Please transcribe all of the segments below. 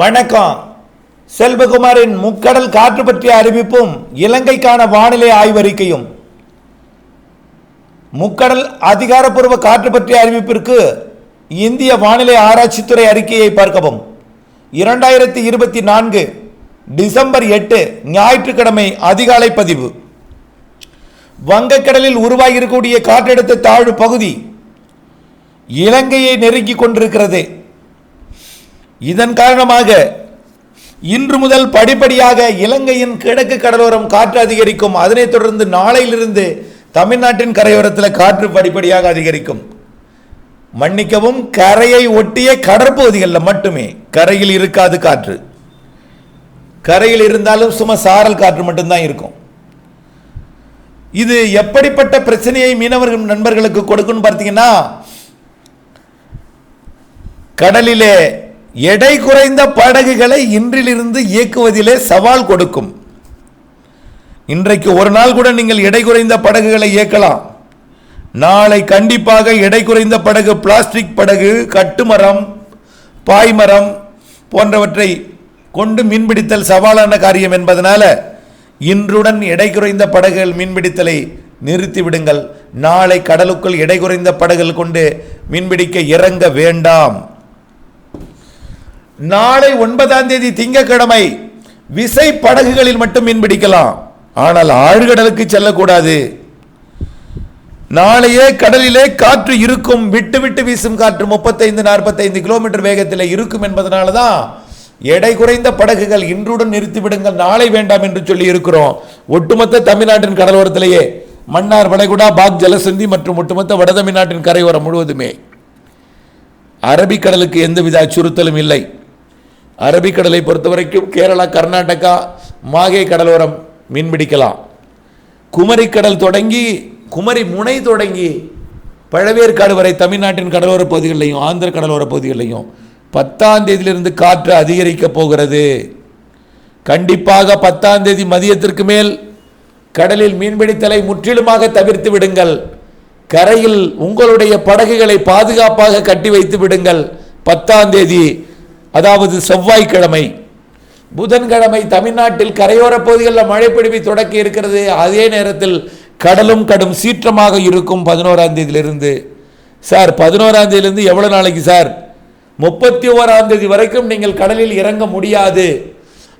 வணக்கம். செல்வகுமாரின் முக்கடல் காற்று பற்றிய அறிவிப்பும் இலங்கைக்கான வானிலை ஆய்வறிக்கையும். முக்கடல் அதிகாரப்பூர்வ காற்று பற்றிய அறிவிப்பிற்கு இந்திய வானிலை ஆராய்ச்சித்துறை அறிக்கையை பார்க்கவும். இரண்டாயிரத்தி இருபத்தி நான்கு டிசம்பர் எட்டு ஞாயிற்றுக்கிழமை அதிகாலை பதிவு. வங்கக்கடலில் உருவாகியிருக்கக்கூடிய காற்றழுத்த தாழ்வு பகுதி இலங்கையை நெருங்கிக் கொண்டிருக்கிறது. இதன் காரணமாக இன்று முதல் படிப்படியாக இலங்கையின் கிழக்கு கடலோரம் காற்று அதிகரிக்கும். அதனைத் தொடர்ந்து நாளையிலிருந்து தமிழ்நாட்டின் கரையோரத்தில் காற்று படிப்படியாக அதிகரிக்கும். மன்னிக்கவும் கரையை ஒட்டிய கடற்பகுதிகளில் மட்டுமே கரையில் இருக்காது காற்று. கரையில் இருந்தாலும் சும்மா சாரல் காற்று மட்டும்தான் இருக்கும். இது எப்படிப்பட்ட பிரச்சனையை மீனவர்கள் நண்பர்களுக்கு கொடுக்குன்னு பார்த்தீங்கன்னா கடலிலே எடை குறைந்த படகுகளை இன்றிலிருந்து இயக்குவதிலே சவால் கொடுக்கும். இன்றைக்கு ஒரு நாள் கூட நீங்கள் எடை குறைந்த படகுகளை இயக்கலாம். நாளை கண்டிப்பாக எடை குறைந்த படகு பிளாஸ்டிக் படகு கட்டுமரம் பாய்மரம் போன்றவற்றை கொண்டு மீன்பிடித்தல் சவாலான காரியம் என்பதனால இன்றுடன் எடை குறைந்த படகுகள் மீன்பிடித்தலை நிறுத்திவிடுங்கள் நாளை கடலுக்குள் எடை குறைந்த படகுகள் கொண்டு மீன்பிடிக்க இறங்க வேண்டாம். நாளை ஒன்பதாம் தேதி திங்கக்கிழமை விசை படகுகளில் மட்டும் மீன்பிடிக்கலாம் ஆனால் ஆழ்கடலுக்கு செல்லக்கூடாது. நாளையே கடலிலே காற்று இருக்கும் விட்டு விட்டு வீசும் காற்று முப்பத்தைந்து நாற்பத்தைந்து கிலோமீட்டர் வேகத்தில் இருக்கும் என்பதனால தான் எடை குறைந்த படகுகள் இன்றுடன் நிறுத்திவிடுங்கள் நாளை வேண்டாம் என்று சொல்லி இருக்கிறோம் ஒட்டுமொத்த தமிழ்நாட்டின் கடலோரத்திலேயே மன்னார் வளைகுடா பாக் ஜலசந்தி மற்றும் ஒட்டுமொத்த வடதமிழ்நாட்டின் கரையோரம் முழுவதுமே அரபிக்கடலுக்கு எந்தவித அச்சுறுத்தலும் இல்லை. அரபிக்கடலை பொறுத்த வரைக்கும் கேரளா கர்நாடகா மாகே கடலோரம் மீன் பிடிக்கலாம் குமரிக்கடல் தொடங்கி குமரி முனை தொடங்கி பழவேற்காடு வரை தமிழ்நாட்டின் கடலோர பகுதிகளிலையும் ஆந்திர கடலோர பகுதிகளிலையும் பத்தாம் தேதியிலிருந்து காற்று அதிகரிக்க போகிறது. கண்டிப்பாக பத்தாம் தேதி மதியத்திற்கு மேல் கடலில் மீன்பிடித்தலை முற்றிலுமாக தவிர்த்து விடுங்கள். கரையில் உங்களுடைய படகுகளை பாதுகாப்பாக கட்டி வைத்து விடுங்கள். பத்தாம் தேதி அதாவது செவ்வாய்க்கிழமை புதன்கிழமை தமிழ்நாட்டில் கரையோர பகுதிகளில் மழை தொடக்கி இருக்கிறது. அதே நேரத்தில் கடலும் கடும் சீற்றமாக இருக்கும் பதினோராம் தேதியிலிருந்து. சார் பதினோராம் தேதியிலிருந்து எவ்வளோ நாளைக்கு சார்? முப்பத்தி ஓராம் தேதி வரைக்கும் நீங்கள் கடலில் இறங்க முடியாது.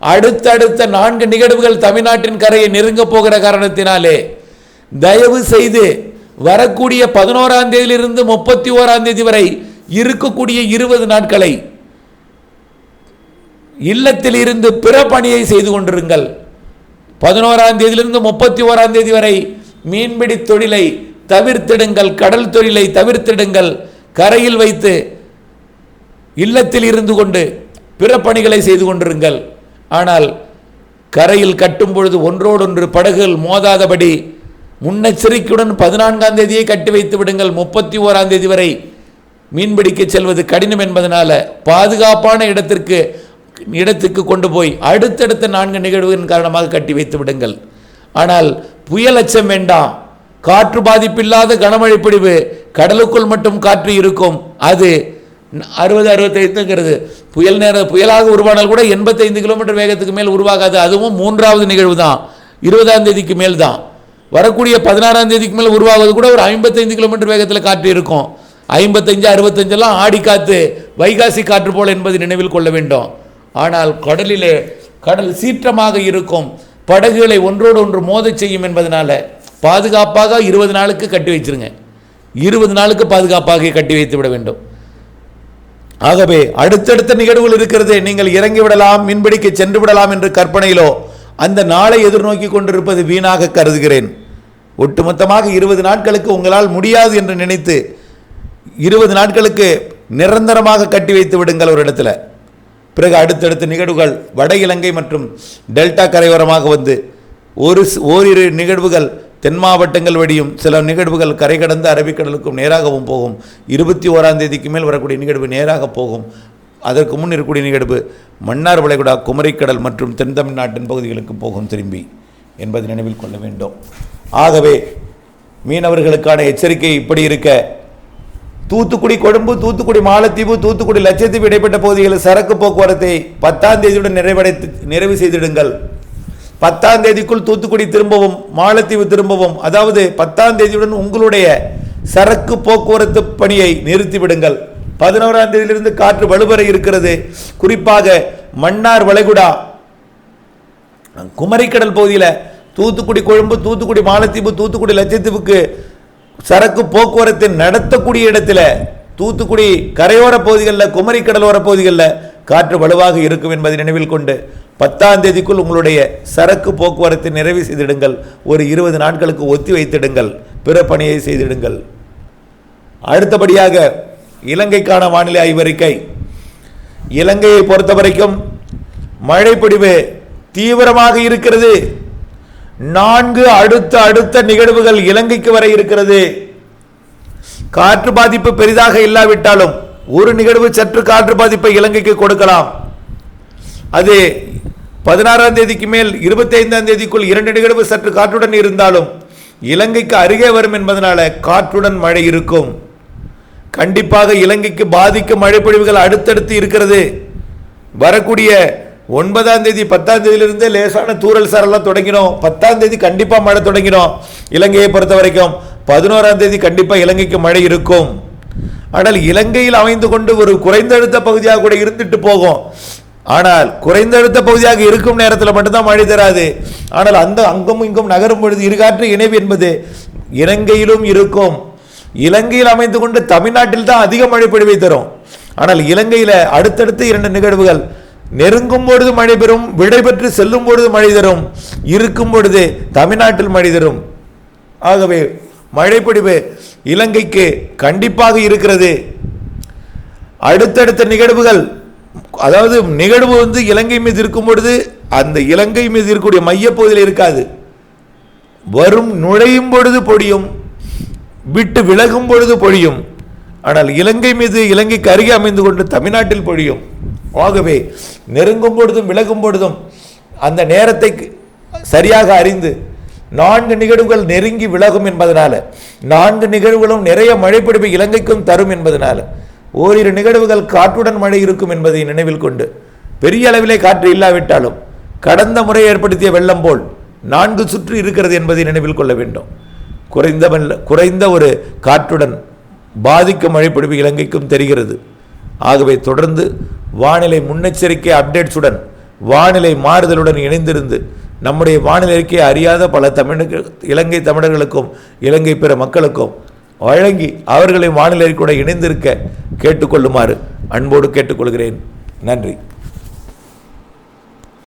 அடுத்தடுத்த நான்கு நிகழ்வுகள் தமிழ்நாட்டின் கரையை நெருங்க போகிற காரணத்தினாலே தயவு செய்து வரக்கூடிய பதினோராம் தேதியிலிருந்து முப்பத்தி ஓராம் தேதி வரை இருக்கக்கூடிய இருபது நாட்களை இல்லத்தில் இருந்து பிற பணியை செய்து கொண்டிருங்கள். பதினோராம் தேதியிலிருந்து முப்பத்தி ஓராம் தேதி வரை மீன்பிடி தொழிலை தவிர்த்திடுங்கள் கடல் தொழிலை தவிர்த்திடுங்கள். கரையில் வைத்து இல்லத்தில் இருந்து கொண்டு பிற பணிகளை செய்து கொண்டிருங்கள். ஆனால் கரையில் கட்டும் பொழுது ஒன்றோடொன்று படகுகள் மோதாதபடி முன்னெச்சரிக்கையுடன் பதினான்காம் தேதியை கட்டி வைத்து விடுங்கள். முப்பத்தி ஓராம் தேதி வரை மீன்பிடிக்க செல்வது கடினம் என்பதனால பாதுகாப்பான இடத்திற்கு இடத்துக்கு கொண்டு போய் அடுத்தடுத்த நான்கு நிகழ்வுகளின் காரணமாக கட்டி வைத்து விடுங்கள். ஆனால் புயல் அச்சம் வேண்டாம். காற்று பாதிப்பில்லாத கனமழை பிடிவு கடலுக்குள் மட்டும் காற்று இருக்கும். அது அறுபது அறுபத்தைந்துங்கிறது. புயல் நேர புயலாக உருவானால் கூட எண்பத்தைந்து கிலோமீட்டர் வேகத்துக்கு மேல் உருவாகாது. அதுவும் மூன்றாவது நிகழ்வு தான். இருபதாம் தேதிக்கு மேல் தான். வரக்கூடிய பதினாறாம் தேதிக்கு மேல் உருவாகுவது கூட ஒரு ஐம்பத்தைந்து கிலோமீட்டர் வேகத்தில் காற்று இருக்கும். ஐம்பத்தஞ்சு அறுபத்தஞ்செல்லாம் ஆடி காற்று வைகாசி காற்று போல் என்பது நினைவில் கொள்ள வேண்டும். ஆனால் கடலிலே கடல் சீற்றமாக இருக்கும். படகுகளை ஒன்றோடு ஒன்று மோதச் செய்யும் என்பதனால் பாதுகாப்பாக இருபது நாளுக்கு கட்டி வச்சிருங்க. இருபது நாளுக்கு பாதுகாப்பாக கட்டி வைத்து விட வேண்டும். ஆகவே அடுத்தடுத்த நிகழ்வுகள் இருக்கிறது நீங்கள் இறங்கி விடலாம் மீன்பிடிக்க சென்று விடலாம் என்று கற்பனையிலோ அந்த நாளை எதிர்நோக்கி கொண்டிருப்பது வீணாக கருதுகிறேன். ஒட்டுமொத்தமாக இருபது நாட்களுக்கு உங்களால் முடியாது என்று நினைத்து இருபது நாட்களுக்கு நிரந்தரமாக கட்டி வைத்து விடுங்கள் ஒரு இடத்துல. பிறகு அடுத்தடுத்த நிகழ்வுகள் வட இலங்கை மற்றும் டெல்டா கரையோரமாக வந்து ஒரு ஓரிரு நிகழ்வுகள் தென் மாவட்டங்கள் வழியும் சில நிகழ்வுகள் கரை கடந்து அரபிக்கடலுக்கும் நேராகவும் போகும். இருபத்தி ஓராம் தேதிக்கு மேல் வரக்கூடிய நிகழ்வு நேராக போகும். அதற்கு முன் இருக்கக்கூடிய நிகழ்வு மன்னார் வளைகுடா குமரிக்கடல் மற்றும் தென் தமிழ்நாட்டின் பகுதிகளுக்கு போகும் திரும்பி என்பதை நினைவில் கொள்ள வேண்டும். ஆகவே மீனவர்களுக்கான எச்சரிக்கை இப்படி இருக்க தூத்துக்குடி கொழும்பு தூத்துக்குடி மாலத்தீவு தூத்துக்குடி லட்சத்தீவு இடைப்பட்ட பகுதிகளில் சரக்கு போக்குவரத்தை பத்தாம் தேதியுடன் நிறைவடைத்து நிறைவு செய்திடுங்கள். பத்தாம் தேதிக்குள் தூத்துக்குடி திரும்பவும் மாலத்தீவு திரும்பவும் அதாவது பத்தாம் தேதியுடன் உங்களுடைய சரக்கு போக்குவரத்து பணியை நிறுத்திவிடுங்கள். பதினோராம் தேதியிலிருந்து காற்று வலுவர இருக்கிறது. குறிப்பாக மன்னார் வளைகுடா குமரிக்கடல் பகுதியில் தூத்துக்குடி கொழும்பு தூத்துக்குடி மாலத்தீவு தூத்துக்குடி லட்சத்தீவுக்கு சரக்கு போக்குவரத்தை நடத்தக்கூடிய இடத்துல தூத்துக்குடி கரையோர பகுதிகளில் குமரி கடலோர பகுதிகளில் காற்று வலுவாக இருக்கும் என்பதை நினைவில் கொண்டு பத்தாம் தேதிக்குள் உங்களுடைய சரக்கு போக்குவரத்தை நிறைவு செய்திடுங்கள். ஒரு இருபது நாட்களுக்கு ஒத்தி வைத்திடுங்கள். பிற பணியை செய்திடுங்கள். அடுத்தபடியாக இலங்கைக்கான வானிலை ஆய்வறிக்கை. இலங்கையை பொறுத்த வரைக்கும் தீவிரமாக இருக்கிறது. நான்கு அடுத்த அடுத்த நிகழ்வுகள் இலங்கைக்கு வர இருக்கிறது. காற்று பாதிப்பு பெரிதாக இல்லாவிட்டாலும் ஒரு நிகழ்வு சற்று காற்று பாதிப்பை இலங்கைக்கு கொடுக்கலாம். அது பதினாறாம் தேதிக்கு மேல் இருபத்தி ஐந்தாம் தேதிக்குள் இரண்டு நிகழ்வு சற்று காற்றுடன் இருந்தாலும் இலங்கைக்கு அருகே வரும் என்பதனால காற்றுடன் மழை இருக்கும். கண்டிப்பாக இலங்கைக்கு பாதிக்கும் மழைப்பொழிவுகள் அடுத்தடுத்து இருக்கிறது. வரக்கூடிய ஒன்பதாம் தேதி பத்தாம் தேதியிலிருந்து லேசான தூரல் சாரெல்லாம் தொடங்கினோம் பத்தாம் தேதி கண்டிப்பாக மழை தொடங்கிடும். இலங்கையை பொறுத்த வரைக்கும் பதினோராம் தேதி கண்டிப்பாக இலங்கைக்கு மழை இருக்கும். ஆனால் இலங்கையில் அமைந்து கொண்டு ஒரு குறைந்த அழுத்த பகுதியாக கூட இருந்துட்டு போகும். ஆனால் குறைந்த அழுத்த பகுதியாக இருக்கும் நேரத்தில் மட்டும்தான் மழை தராது. ஆனால் அந்த அங்கும் இங்கும் நகரும் பொழுது இருகாற்று இணைவு என்பது இலங்கையிலும் இருக்கும். இலங்கையில் அமைந்து கொண்டு தமிழ்நாட்டில் தான் அதிக மழை பொழிவை தரும். ஆனால் இலங்கையில் அடுத்தடுத்து இரண்டு நிகழ்வுகள். நெருங்கும் பொழுது மழை பெறும் விடைபெற்று செல்லும் பொழுது மழை தரும் இருக்கும் பொழுது தமிழ்நாட்டில் மழை தரும். ஆகவே மழைப்பொடிவு இலங்கைக்கு கண்டிப்பாக இருக்கிறது. அடுத்தடுத்த நிகழ்வுகள் அதாவது நிகழ்வு வந்து இலங்கை மீது இருக்கும் பொழுது அந்த இலங்கை மீது இருக்கக்கூடிய மையப்பகுதியில் இருக்காது. வரும் நுழையும் பொழுது பொழியும் விட்டு விலகும் பொழுது பொழியும். ஆனால் இலங்கை மீது இலங்கைக்கு அருகே அமைந்து கொண்டு தமிழ்நாட்டில் பொழியும். ஆகவே நெருங்கும் பொழுதும் விலகும் பொழுதும் அந்த நேரத்தை சரியாக அறிந்து நான்கு நிகழ்வுகள் நெருங்கி விலகும் என்பதனால நான்கு நிகழ்வுகளும் நிறைய மழைப்பிடிப்பு இலங்கைக்கும் தரும் என்பதனால ஓரிரு நிகழ்வுகள் காற்றுடன் மழை இருக்கும் என்பதை நினைவில் கொண்டு பெரிய அளவிலே காற்று இல்லாவிட்டாலும் கடந்த முறை ஏற்படுத்திய வெள்ளம் போல் நான்கு சுற்று இருக்கிறது என்பதை நினைவில் கொள்ள வேண்டும். குறைந்த குறைந்த ஒரு காற்றுடன் பாதிக்கும் மழைப்பிடிப்பு இலங்கைக்கும் தெரிகிறது. ஆகவே தொடர்ந்து வானிலை முன்னெச்சரிக்கை அப்டேட்ஸுடன் வானிலை மாறுதலுடன் இணைந்திருந்து நம்முடைய வானிலைக்கே அறியாத பல தமிழக இலங்கை தமிழர்களுக்கும் இலங்கை பிற மக்களுக்கும் வழங்கி அவர்களை வானிலை கூட இணைந்திருக்க கேட்டுக்கொள்ளுமாறு அன்போடு கேட்டுக்கொள்கிறேன். நன்றி.